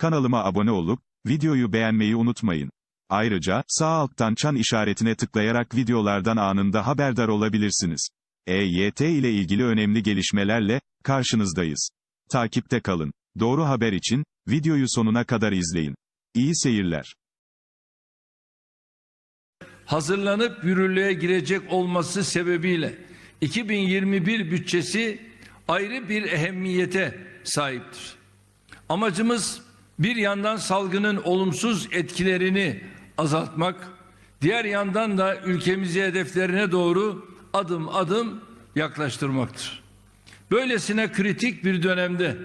Kanalıma abone olup, videoyu beğenmeyi unutmayın. Ayrıca, sağ alttan çan işaretine tıklayarak videolardan anında haberdar olabilirsiniz. EYT ile ilgili önemli gelişmelerle, karşınızdayız. Takipte kalın. Doğru haber için, videoyu sonuna kadar izleyin. İyi seyirler. hazırlanıp yürürlüğe girecek olması sebebiyle 2021 bütçesi ayrı bir ehemmiyete sahiptir. Amacımız bir yandan salgının olumsuz etkilerini azaltmak, diğer yandan da ülkemizi hedeflerine doğru adım adım yaklaştırmaktır. Böylesine kritik bir dönemde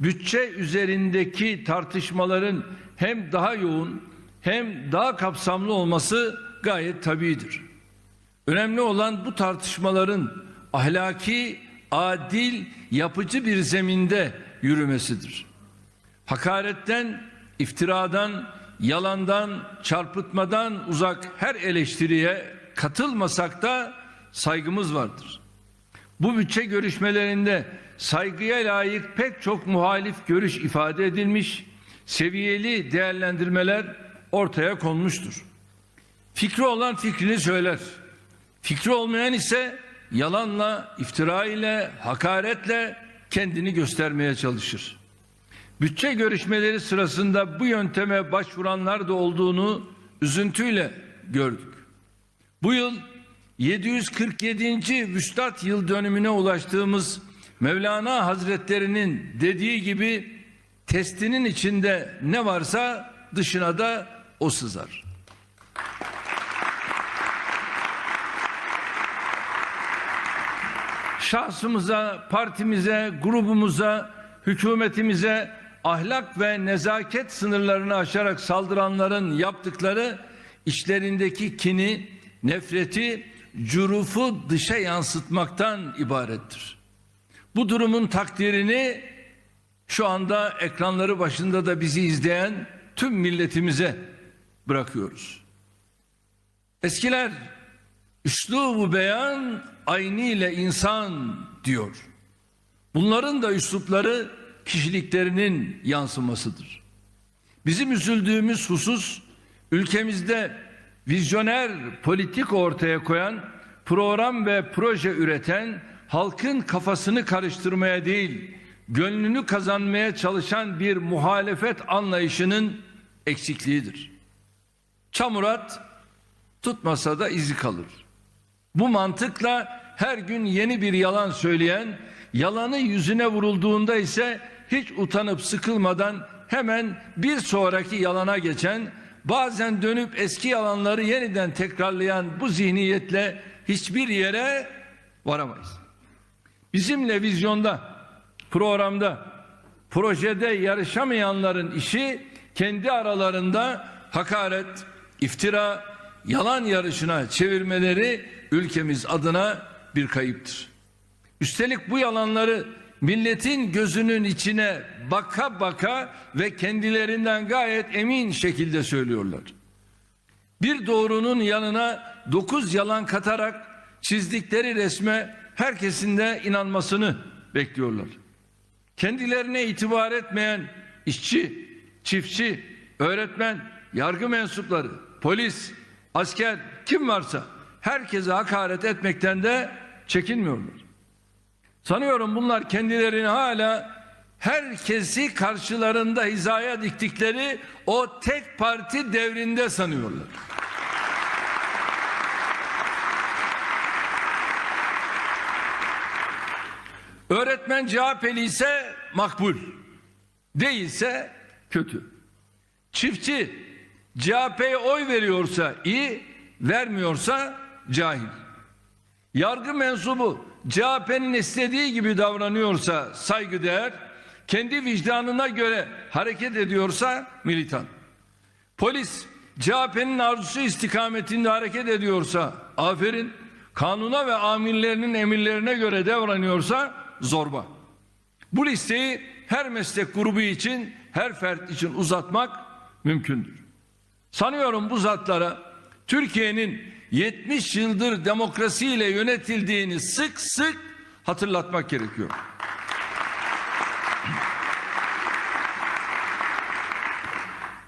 bütçe üzerindeki tartışmaların hem daha yoğun hem daha kapsamlı olması gayet tabidir. Önemli olan bu tartışmaların ahlaki, adil, yapıcı bir zeminde yürümesidir. Hakaretten, iftiradan, yalandan, çarpıtmadan uzak her eleştiriye katılmasak da saygımız vardır. Bu bütçe görüşmelerinde saygıya layık pek çok muhalif görüş ifade edilmiş, seviyeli değerlendirmeler ortaya konmuştur. Fikri olan fikrini söyler. Fikri olmayan ise yalanla, iftira ile, hakaretle kendini göstermeye çalışır. Bütçe görüşmeleri sırasında bu yönteme başvuranlar da olduğunu üzüntüyle gördük. Bu yıl 747. Vüstat yıl dönümüne ulaştığımız Mevlana Hazretlerinin dediği gibi testinin içinde ne varsa dışına da o sızar. Şahsımıza, partimize, grubumuza, hükümetimize ahlak ve nezaket sınırlarını aşarak saldıranların yaptıkları içlerindeki kini, nefreti, cürufu dışa yansıtmaktan ibarettir. Bu durumun takdirini şu anda ekranları başında da bizi izleyen tüm milletimize bırakıyoruz. Eskiler üslubu beyan aynı ile insan diyor. Bunların da üslupları kişiliklerinin yansımasıdır. Bizim üzüldüğümüz husus ülkemizde vizyoner politik ortaya koyan, program ve proje üreten, halkın kafasını karıştırmaya değil, gönlünü kazanmaya çalışan bir muhalefet anlayışının eksikliğidir. Çamurat tutmasa da izi kalır. Bu mantıkla her gün yeni bir yalan söyleyen, yalanı yüzüne vurulduğunda ise hiç utanıp sıkılmadan hemen bir sonraki yalana geçen, bazen dönüp eski yalanları yeniden tekrarlayan bu zihniyetle hiçbir yere varamayız. Bizimle vizyonda, programda, projede yarışamayanların işi kendi aralarında hakaret, iftira, yalan yarışına çevirmeleri ülkemiz adına bir kayıptır. Üstelik bu yalanları milletin gözünün içine baka baka ve kendilerinden gayet emin şekilde söylüyorlar. Bir doğrunun yanına dokuz yalan katarak çizdikleri resme herkesin de inanmasını bekliyorlar. Kendilerine itibar etmeyen işçi, çiftçi, öğretmen, yargı mensupları, polis, asker kim varsa herkese hakaret etmekten de çekinmiyorlar. Sanıyorum bunlar kendilerini hala herkesi karşılarında hizaya diktikleri o tek parti devrinde sanıyorlar. Öğretmen CHP'li ise makbul, değilse kötü. Çiftçi CHP'ye oy veriyorsa iyi, vermiyorsa cahil. Yargı mensubu CHP'nin istediği gibi davranıyorsa saygıdeğer, kendi vicdanına göre hareket ediyorsa militan. Polis CHP'nin arzusu istikametinde hareket ediyorsa aferin, kanuna ve amirlerinin emirlerine göre davranıyorsa zorba. Bu listeyi her meslek grubu için, her fert için uzatmak mümkündür. Sanıyorum bu zatlara Türkiye'nin 70 yıldır demokrasiyle yönetildiğini sık sık hatırlatmak gerekiyor.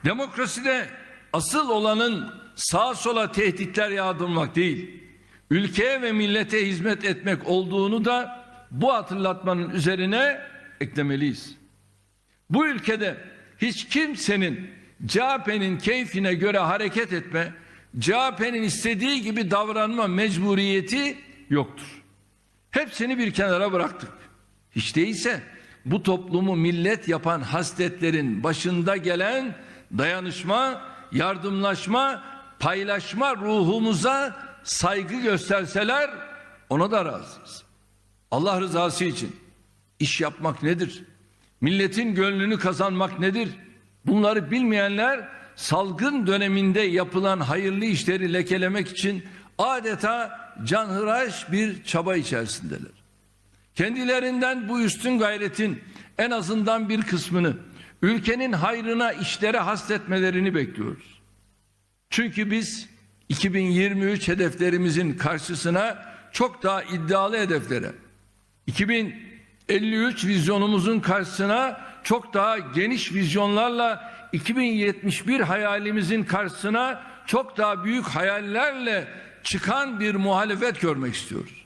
Demokraside asıl olanın sağa sola tehditler yağdırmak değil, ülkeye ve millete hizmet etmek olduğunu da bu hatırlatmanın üzerine eklemeliyiz. Bu ülkede hiç kimsenin CHP'nin keyfine göre hareket etme, CHP'nin istediği gibi davranma mecburiyeti yoktur. Hepsini bir kenara bıraktık. Hiç değilse bu toplumu millet yapan hasletlerin başında gelen dayanışma, yardımlaşma, paylaşma ruhumuza saygı gösterseler ona da razıyız. Allah rızası için iş yapmak nedir? Milletin gönlünü kazanmak nedir? Bunları bilmeyenler salgın döneminde yapılan hayırlı işleri lekelemek için adeta canhıraş bir çaba içerisindeler. Kendilerinden bu üstün gayretin en azından bir kısmını ülkenin hayrına işlere hasretmelerini bekliyoruz. Çünkü biz 2023 hedeflerimizin karşısına çok daha iddialı hedeflere 2053 vizyonumuzun karşısına çok daha geniş vizyonlarla 2071 hayalimizin karşısına çok daha büyük hayallerle çıkan bir muhalefet görmek istiyoruz.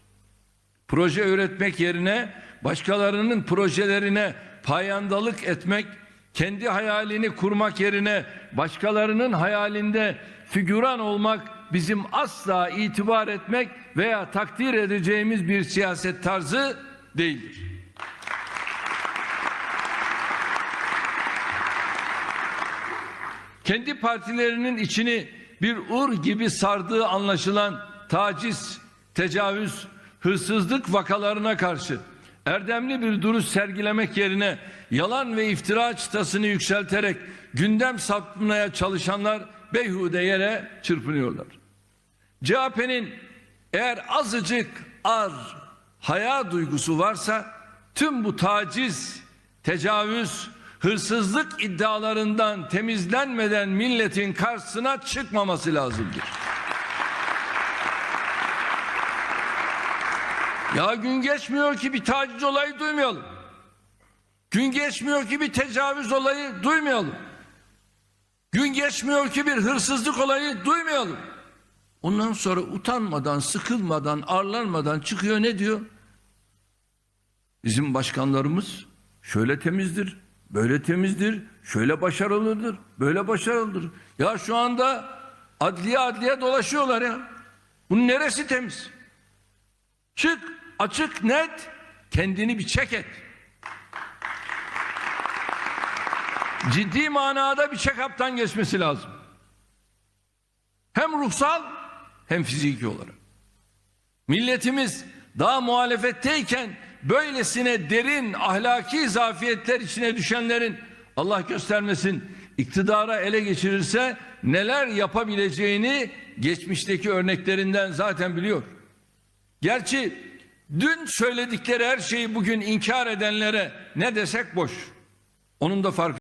Proje üretmek yerine başkalarının projelerine payandalık etmek, kendi hayalini kurmak yerine başkalarının hayalinde figüran olmak bizim asla itibar etmek veya takdir edeceğimiz bir siyaset tarzı değildir. Kendi partilerinin içini bir ur gibi sardığı anlaşılan taciz, tecavüz, hırsızlık vakalarına karşı erdemli bir duruş sergilemek yerine yalan ve iftira çıtasını yükselterek gündem sapmaya çalışanlar beyhude yere çırpınıyorlar. CHP'nin eğer azıcık az haya duygusu varsa tüm bu taciz, tecavüz, hırsızlık iddialarından temizlenmeden milletin karşısına çıkmaması lazımdır. Ya gün geçmiyor ki bir taciz olayı duymayalım. Gün geçmiyor ki bir tecavüz olayı duymayalım. Gün geçmiyor ki bir hırsızlık olayı duymayalım. Ondan sonra utanmadan, sıkılmadan, arlanmadan çıkıyor ne diyor? Bizim başkanlarımız şöyle temizdir, böyle temizdir, şöyle başarılıdır, böyle başarılıdır. Ya şu anda adliye adliye dolaşıyorlar ya. Bunun neresi temiz? Çık, açık, net, kendini bir çek et. Ciddi manada bir check-up'tan geçmesi lazım. Hem ruhsal hem fiziki olarak. Milletimiz daha muhalefetteyken böylesine derin ahlaki zafiyetler içine düşenlerin Allah göstermesin iktidara ele geçirirse neler yapabileceğini geçmişteki örneklerinden zaten biliyor. Gerçi dün söyledikleri her şeyi bugün inkar edenlere ne desek boş. Onun da farkı